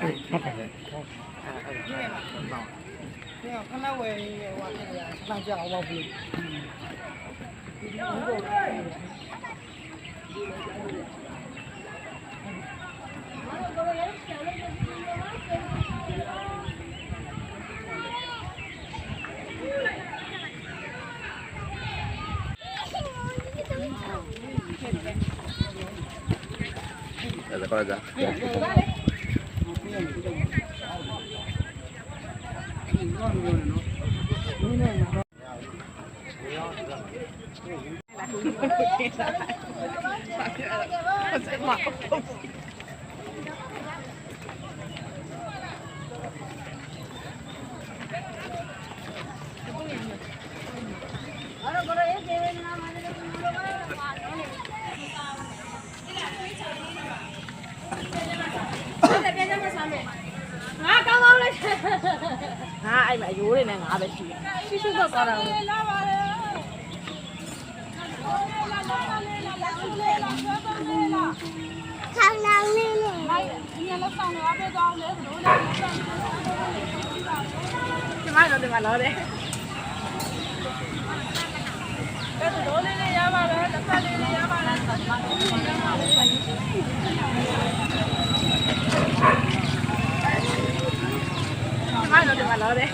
哎，他那会，他那家老婆，嗯，你你给我。Olha যাক não you. င်းကောင်းလေးငါအဲ့မှာအယိုးတွေနဲ့ငါပဲရှိတယ်ရှိရှိတော့ကောင်းတာလာပါလေခေါင်းလောင်းလေးလေလိုက်ဒီနေ့လောက်ဆောင်ရပဲကောင်းလေဘလို့လဲဒီမှာတော့ဒီမှာတော့တယ်အဲ့ဒါတော့လေးလေးရပါလားတစ်ဖက်လေးလေးရပါလားဆက်ပါ no te valores.